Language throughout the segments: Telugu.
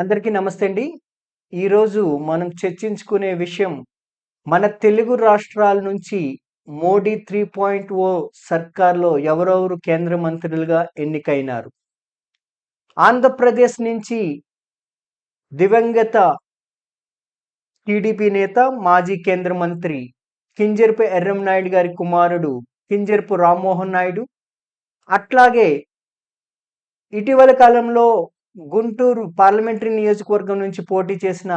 అందరికీ నమస్తే అండి. ఈరోజు మనం చర్చించుకునే విషయం మన తెలుగు రాష్ట్రాల నుంచి మోడీ త్రీ పాయింట్ ఓ సర్కార్లో ఎవరెవరు కేంద్ర మంత్రులుగా ఎన్నికైనారు. ఆంధ్రప్రదేశ్ నుంచి దివంగత టీడీపీ నేత మాజీ కేంద్ర మంత్రి కింజర్పు ఎర్రంనాయుడు గారి కుమారుడు కింజర్పు రామ్మోహన్ నాయుడు అట్లాగే ఇటీవల కాలంలో గుంటూరు పార్లమెంటరీ నియోజకవర్గం నుంచి పోటీ చేసిన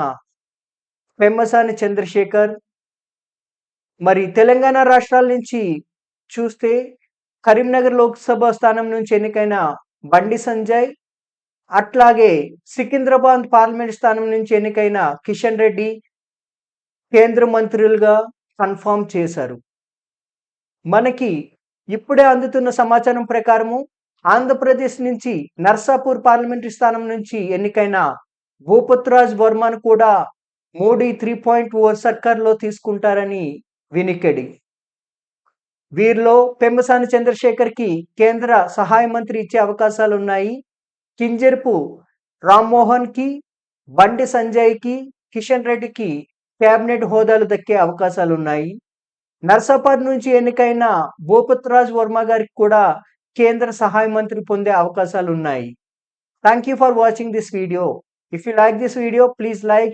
పెమ్మసాని చంద్రశేఖర్ మరి తెలంగాణ రాష్ట్రాల నుంచి చూస్తే కరీంనగర్ లోక్సభ స్థానం నుంచి ఎన్నికైన బండి సంజయ్ అట్లాగే సికింద్రాబాద్ పార్లమెంట్ స్థానం నుంచి ఎన్నికైన కిషన్ రెడ్డి కేంద్ర మంత్రులుగా కన్ఫామ్ చేశారు. మనకి ఇప్పుడే అందుతున్న సమాచారం ప్రకారము ఆంధ్రప్రదేశ్ నుంచి నర్సాపూర్ పార్లమెంటరీ స్థానం నుంచి ఎన్నికైన భూపత్రాజ్ వర్మను కూడా మోడీ త్రీ పాయింట్ ఓ సర్కార్లో తీసుకుంటారని వినికెడి. వీరిలో పెంబసాని చంద్రశేఖర్కి కేంద్ర సహాయ మంత్రి ఇచ్చే అవకాశాలు ఉన్నాయి కింజర్పు రామ్మోహన్కి బండి సంజయ్కి కిషన్ రెడ్డికి కేబినెట్ హోదాలు దక్కే అవకాశాలు ఉన్నాయి నర్సాపూర్ నుంచి ఎన్నికైన భూపత్రాజ్ వర్మ గారికి కూడా కేంద్ర సహాయ మంత్రి పొందే అవకాశాలు ఉన్నాయి thank you for watching this video if you like this video please like